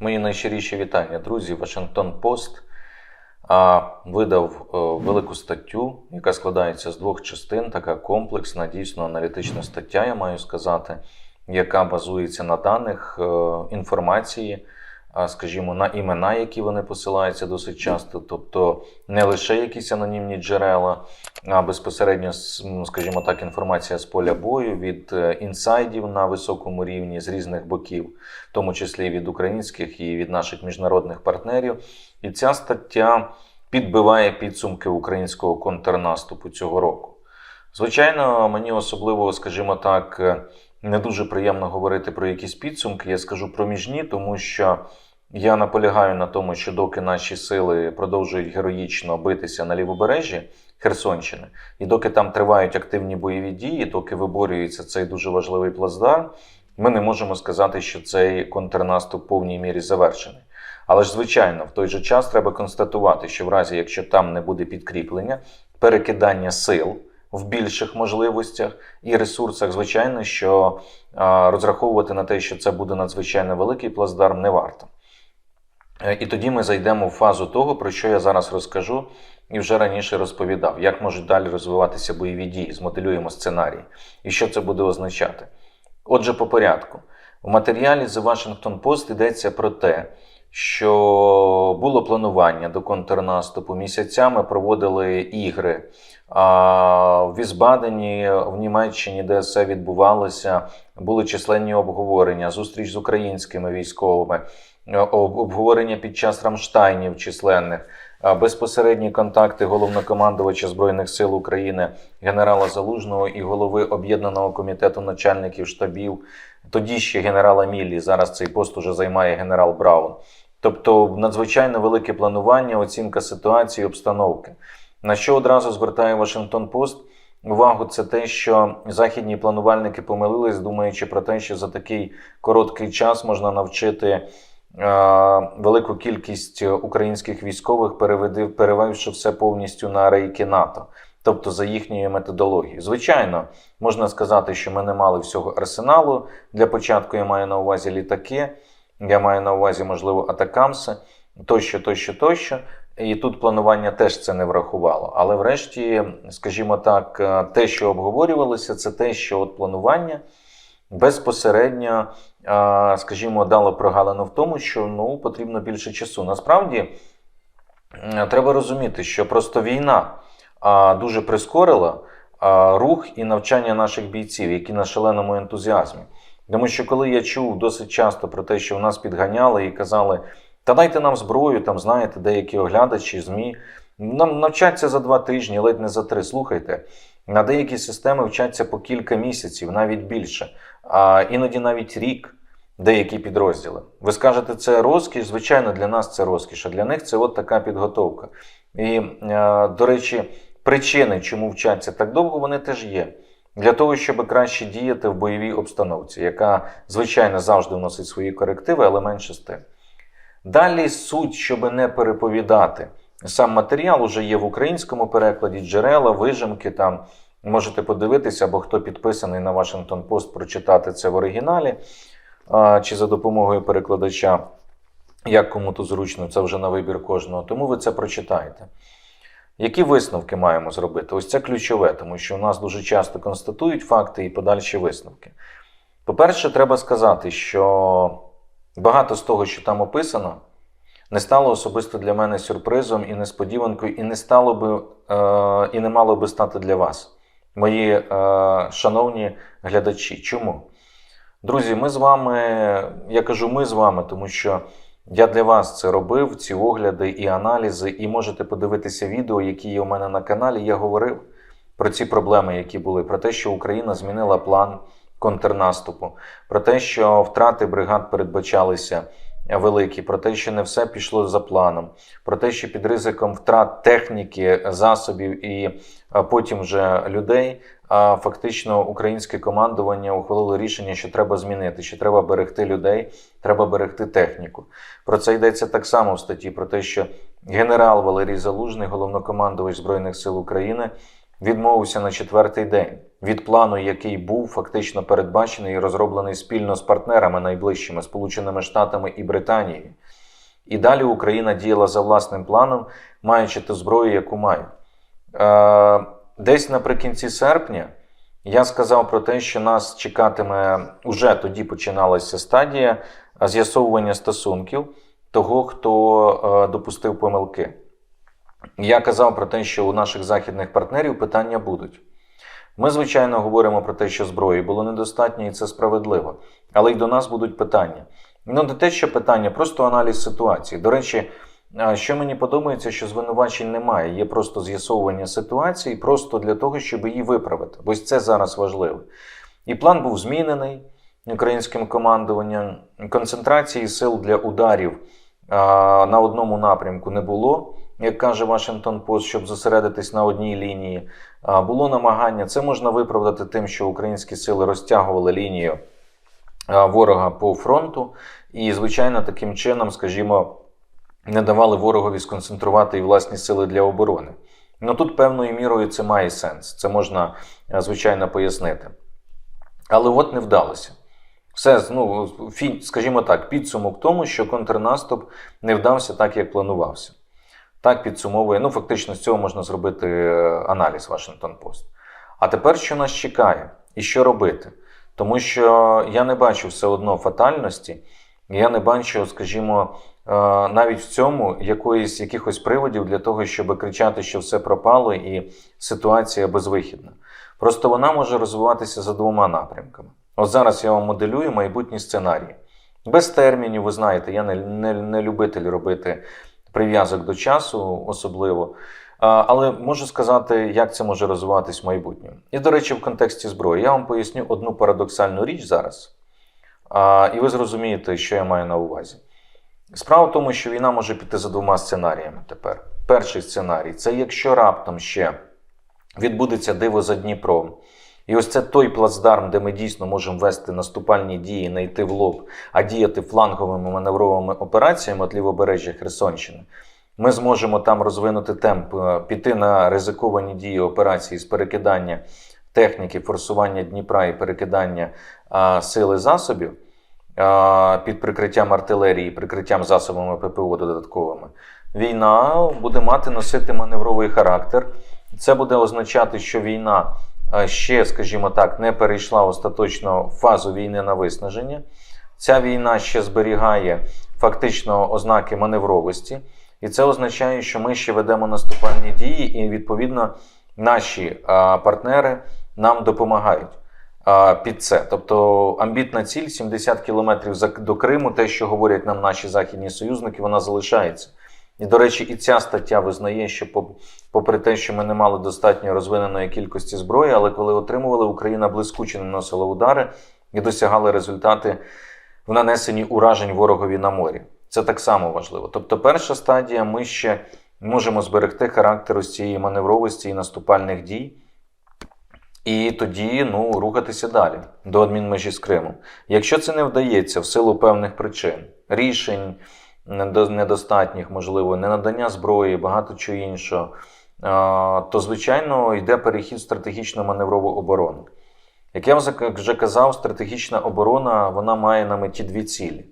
Мої найщиріші вітання, друзі. Вашингтон Пост видав е, велику статтю, яка складається з двох частин. Така комплексна, дійсно аналітична стаття, я маю сказати, яка базується на даних е, інформації, скажімо, на імена, які вони посилаються досить часто, тобто не лише якісь анонімні джерела, а безпосередньо, скажімо так, інформація з поля бою від е, інсайдів на високому рівні з різних боків в тому числі від українських і від наших міжнародних партнерів. І ця стаття підбиває підсумки українського контрнаступу цього року. Звичайно, мені особливо, скажімо так, е, не дуже приємно говорити про якісь підсумки. Я скажу проміжні, тому що я наполягаю на тому, що доки наші сили продовжують героїчно битися на лівобережжі Херсонщини, і доки там тривають активні бойові дії, доки виборюється цей дуже важливий плацдарм, ми не можемо сказати, що цей контрнаступ в повній мірі завершений. Але ж, звичайно, в той же час треба констатувати, що в разі, якщо там не буде підкріплення, перекидання сил в більших можливостях і ресурсах, звичайно, що розраховувати на те, що це буде надзвичайно великий плацдарм, не варто. Е, І тоді ми зайдемо в фазу того, про що я зараз розкажу і вже раніше розповідав, як можуть далі розвиватися бойові дії, змоделюємо сценарій і що це буде означати. Отже, по порядку. У матеріалі The Washington Post йдеться про те, що було планування до контрнаступу. Місяцями проводили ігри а, в Візбадені, в Німеччині, де все відбувалося, були численні обговорення, зустріч з українськими військовими, обговорення під час Рамштайнів численних. Безпосередні контакти головнокомандувача Збройних сил України генерала Залужного і голови об'єднаного комітету начальників штабів, тоді ще генерала Міллі, зараз цей пост уже займає генерал Браун. Тобто надзвичайно велике планування, оцінка ситуації, обстановки. На що одразу звертає Вашингтон Пост увагу, це те, що західні планувальники помилились, думаючи про те, що за такий короткий час можна навчити велику кількість українських військових, переведи- перевівши все повністю на рейки НАТО, тобто за їхньою методологією. Звичайно, можна сказати, що ми не мали всього арсеналу. Для початку я маю на увазі літаки, я маю на увазі, можливо, атакамси, тощо, тощо, тощо. І тут планування теж це не врахувало. Але врешті, скажімо так, е, те, що обговорювалося, це те, що от планування безпосередньо, скажімо, дало прогалину в тому, що ну, потрібно більше часу. Насправді треба розуміти, що просто війна дуже прискорила рух і навчання наших бійців, які на шаленому ентузіазмі. Тому що коли я чув досить часто про те, що в нас підганяли і казали, та дайте нам зброю, там знаєте, деякі оглядачі, ЗМІ. Нам навчаться за два тижні, ледь не за три. Слухайте, на деякі системи вчаться по кілька місяців, навіть більше, а іноді навіть рік. Деякі підрозділи. Ви скажете, це розкіш? Звичайно, для нас це розкіш, а для них це от така підготовка. І, е, до речі, причини, чому вчаться так довго, вони теж є. Для того, щоб краще діяти в бойовій обстановці, яка, звичайно, завжди вносить свої корективи, але менше з тим. Далі суть, щоб не переповідати. Сам матеріал уже є в українському перекладі, джерела, вижимки там. Можете подивитися, або хто підписаний на Washington Post, прочитати це в оригіналі чи за допомогою перекладача, як кому то зручно, це вже на вибір кожного. Тому ви це прочитаєте. Які висновки маємо зробити? Ось це ключове, тому що у нас дуже часто констатують факти і подальші висновки. По-перше, треба сказати, що багато з того, що там описано, не стало особисто для мене сюрпризом і несподіванкою, і не стало би е, і не мало би стати для вас, мої е, шановні глядачі. Чому? Друзі, ми з вами, я кажу, ми з вами, тому що я для вас це робив, ці огляди і аналізи, і можете подивитися відео, які є у мене на каналі. Я говорив про ці проблеми, які були, про те, що Україна змінила план контрнаступу, про те, що втрати бригад передбачалися великі, про те, що не все пішло за планом, про те, що під ризиком втрат техніки, засобів і потім вже людей. А фактично українське командування ухвалило рішення, що треба змінити, що треба берегти людей, треба берегти техніку. Про це йдеться так само в статті про те, що генерал Валерій Залужний, головнокомандувач Збройних сил України, відмовився на четвертий день від плану, який був фактично передбачений і розроблений спільно з партнерами найближчими Сполученими Штатами і Британією. І далі Україна діяла за власним планом, маючи ту зброю, яку має. Е, Десь наприкінці серпня я сказав про те, що нас чекатиме, уже тоді починалася стадія е, з'ясовування стосунків того, хто е, допустив помилки. Я казав про те, що у наших західних партнерів питання будуть. Ми, звичайно, говоримо про те, що зброї було недостатньо, і це справедливо. Але й до нас будуть питання. Ну, не те, що питання, просто аналіз ситуації. До речі, що мені подобається, що звинувачень немає. Є просто з'ясовування ситуації, просто для того, щоб її виправити. Бо це зараз важливо. І план був змінений українським командуванням. Концентрації сил для ударів на одному напрямку не було, як каже Вашингтон Пост, щоб зосередитись на одній лінії. Було намагання. Це можна виправдати тим, що українські сили розтягували лінію ворога по фронту, і, звичайно, таким чином, скажімо, не давали ворогові сконцентрувати і власні сили для оборони. Ну тут певною мірою це має сенс. Це можна, звичайно, пояснити. Але от не вдалося. Все, ну, скажімо так, підсумок тому, що контрнаступ не вдався так, як планувався. Так підсумовує, ну фактично з цього можна зробити е, аналіз Вашингтон Пост. А тепер що нас чекає і що робити? Тому що я не бачу все одно фатальності, я не бачу, скажімо, е, навіть в цьому якоїсь, якихось приводів для того, щоб кричати, що все пропало і ситуація безвихідна. Просто вона може розвиватися за двома напрямками. От зараз я вам моделюю майбутні сценарії. Без термінів, ви знаєте, я не, не, не любитель робити прив'язок до часу, особливо. Але можу сказати, як це може розвиватись в майбутньому. І, до речі, в контексті зброї я вам поясню одну парадоксальну річ зараз. І ви зрозумієте, що я маю на увазі. Справа в тому, що війна може піти за двома сценаріями тепер. Перший сценарій це якщо раптом ще відбудеться диво за Дніпром. І ось це той плацдарм, де ми дійсно можемо вести наступальні дії, не йти в лоб, а діяти фланговими маневровими операціями от лівобережжя Херсонщини. Ми зможемо там розвинути темп, е, піти на ризиковані дії операції з перекидання техніки, форсування Дніпра і перекидання а, сили засобів а, під прикриттям артилерії, прикриттям засобами ППО додатковими. Війна буде мати носити маневровий характер. Це буде означати, що війна ще, скажімо так, не перейшла остаточно фазу війни на виснаження. Ця війна ще зберігає фактично ознаки маневровості. І це означає, що ми ще ведемо наступальні дії, і відповідно наші партнери нам допомагають під це. Тобто амбітна ціль 70 кілометрів до Криму, те, що говорять нам наші західні союзники, вона залишається. І, до речі, і ця стаття визнає, що попри те, що ми не мали достатньо розвиненої кількості зброї, але коли отримували, Україна блискуче наносила удари і досягали результати в нанесенні уражень ворогові на морі. Це так само важливо. Тобто, перша стадія, ми ще можемо зберегти характер ось цієї маневровості і наступальних дій. І тоді ну, рухатися далі до адмінмежі з Кримом. Якщо це не вдається в силу певних причин, рішень недостатніх, можливо, ненадання зброї, багато чого іншого, то, звичайно, йде перехід в стратегічну маневрову оборону. Як я вже- казав, стратегічна оборона вона має на меті дві цілі.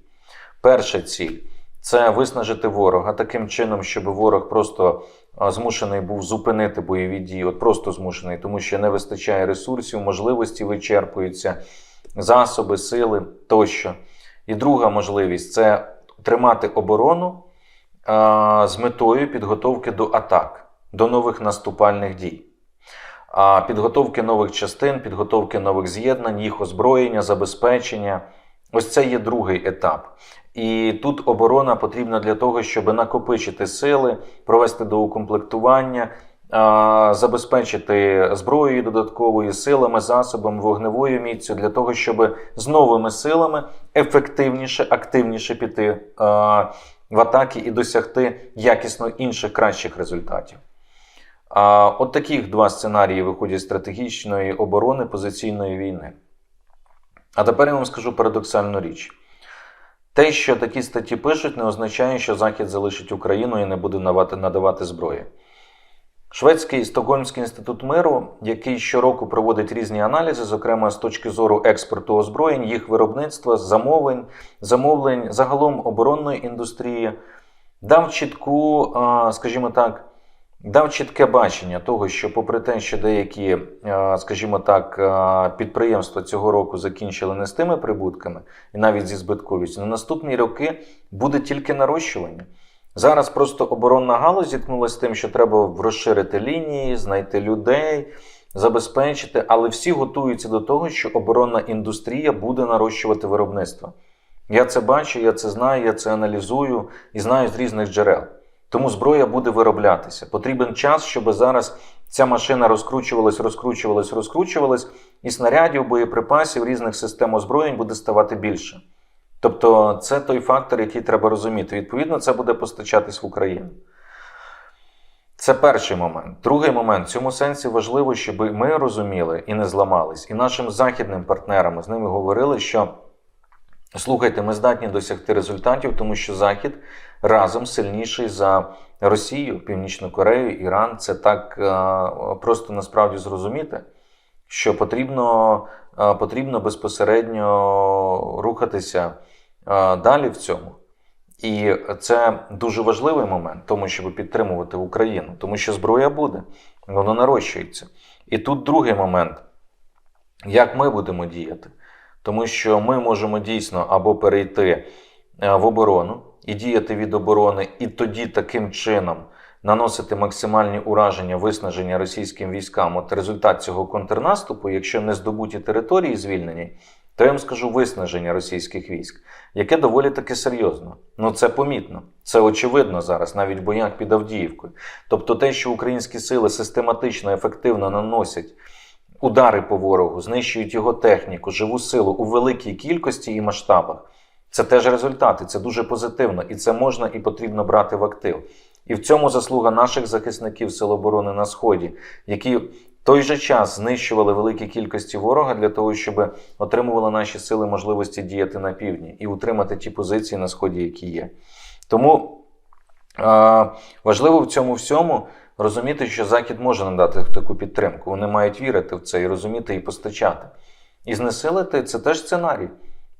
Перша ціль це виснажити ворога таким чином, щоб ворог просто змушений був зупинити бойові дії, от просто змушений, тому що не вистачає ресурсів, можливості вичерпуються, засоби, сили тощо. І друга можливість це тримати оборону з метою підготовки до атак, до нових наступальних дій. Підготовки нових частин, підготовки нових з'єднань, їх озброєння, забезпечення. Ось це є другий етап. І тут оборона потрібна для того, щоб накопичити сили, провести доукомплектування, забезпечити зброєю додатковою силами, засобами, вогневою міцю для того, щоб з новими силами ефективніше, активніше піти в атаки і досягти якісно інших кращих результатів. А, от таких два сценарії виходять з стратегічної оборони позиційної війни. А тепер я вам скажу парадоксальну річ. Те, що такі статті пишуть, не означає, що Захід залишить Україну і не буде надавати зброї. Шведський Стокгольмський інститут миру, який щороку проводить різні аналізи, зокрема з точки зору експорту озброєнь, їх виробництва, замовлень, замовлень загалом оборонної індустрії, дав чітку, скажімо так, дав чітке бачення того, що, попри те, що деякі, скажімо так, підприємства цього року закінчили не з тими прибутками і навіть зі збитковістю, на наступні роки буде тільки нарощування. Зараз просто оборонна галузь зіткнулася з тим, що треба розширити лінії, знайти людей, забезпечити, але всі готуються до того, що оборонна індустрія буде нарощувати виробництво. Я це бачу, я це знаю, я це аналізую і знаю з різних джерел. Тому зброя буде вироблятися. Потрібен час, щоб зараз ця машина розкручувалась, розкручувалась, розкручувалась, і снарядів, боєприпасів різних систем озброєнь буде ставати більше. Тобто, це той фактор, який треба розуміти. Відповідно, це буде постачатись в Україну. Це перший момент. Другий момент в цьому сенсі важливо, щоб ми розуміли і не зламались, і нашим західним партнерам з ними говорили, що слухайте, ми здатні досягти результатів, тому що Захід разом сильніший за Росію, Північну Корею, Іран. Це так е, просто насправді зрозуміти, що потрібно, е, потрібно безпосередньо рухатися далі в цьому. І це дуже важливий момент, тому щоб підтримувати Україну, тому що зброя буде, воно нарощується. І тут другий момент, як ми будемо діяти, тому що ми можемо дійсно або перейти е, в оборону і діяти від оборони, і тоді таким чином наносити максимальні ураження, виснаження російським військам. От результат цього контрнаступу, якщо не здобуті території звільнені, то я вам скажу виснаження російських військ, яке доволі таки серйозно. Ну це помітно, це очевидно зараз, навіть в боях під Авдіївкою. Тобто, те, що українські сили систематично, ефективно наносять удари по ворогу, знищують його техніку, живу силу у великій кількості і масштабах. Це теж результати, це дуже позитивно, і це можна і потрібно брати в актив. І в цьому заслуга наших захисників Сил оборони на Сході, які в той же час знищували великі кількості ворога для того, щоб отримували наші сили можливості діяти на півдні і утримати ті позиції на сході, які є. Тому е, важливо в цьому всьому розуміти, що Захід може надати таку підтримку. Вони мають вірити в це і розуміти і постачати. І знесилити це теж сценарій.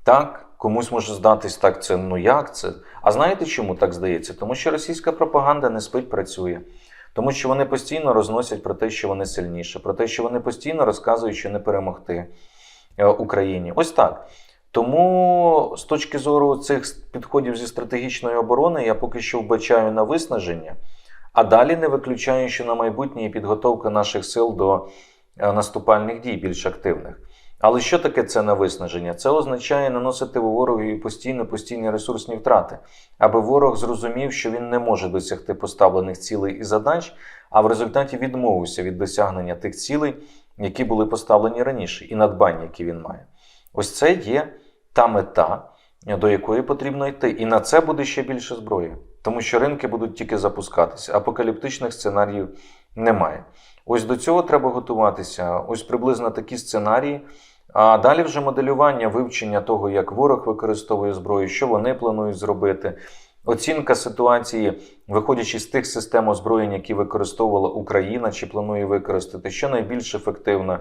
Так, комусь може здатись так, це ну як це? А знаєте чому так здається? Тому що російська пропаганда не спить, працює. Тому що вони постійно розносять про те, що вони сильніші, про те, що вони постійно розказують, що не перемогти е, Україні. Ось так. Тому з точки зору цих підходів зі стратегічної оборони я поки що вбачаю на виснаження, а далі не виключаю, що на майбутнє підготовка наших сил до е, наступальних дій більш активних. Але що таке це на виснаження? Це означає наносити ворогові постійно постійні ресурсні втрати, аби ворог зрозумів, що він не може досягти поставлених цілей і задач, а в результаті відмовився від досягнення тих цілей, які були поставлені раніше, і надбань, які він має. Ось це є та мета, до якої потрібно йти. І на це буде ще більше зброї, тому що ринки будуть тільки запускатися. Апокаліптичних сценаріїв немає. Ось до цього треба готуватися. Ось приблизно такі сценарії. А далі вже моделювання, вивчення того, як ворог використовує зброю, що вони планують зробити. Оцінка ситуації, виходячи з тих систем озброєнь, які використовувала Україна чи планує використати, що найбільш ефективно.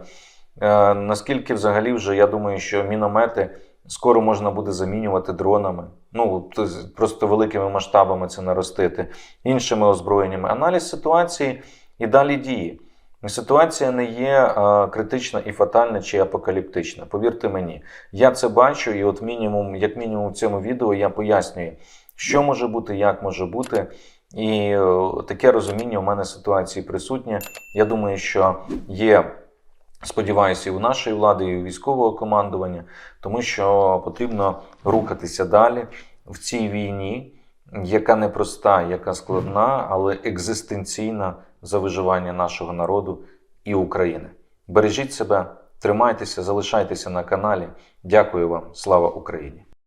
Е, наскільки взагалі вже я думаю, що міномети скоро можна буде замінювати дронами, ну просто великими масштабами це наростити, іншими озброєннями. Аналіз ситуації і далі дії. Ситуація не є а, критична і фатальна чи апокаліптична. Повірте мені, я це бачу, і от мінімум, як мінімум, в цьому відео я пояснюю, що може бути, як може бути. І о, таке розуміння у мене ситуації присутнє. Я думаю, що є. Сподіваюся, і у нашої влади, і у військового командування, тому що потрібно рухатися далі в цій війні, яка непроста, яка складна, але екзистенційна за виживання нашого народу і України. Бережіть себе, тримайтеся, залишайтеся на каналі. Дякую вам, слава Україні!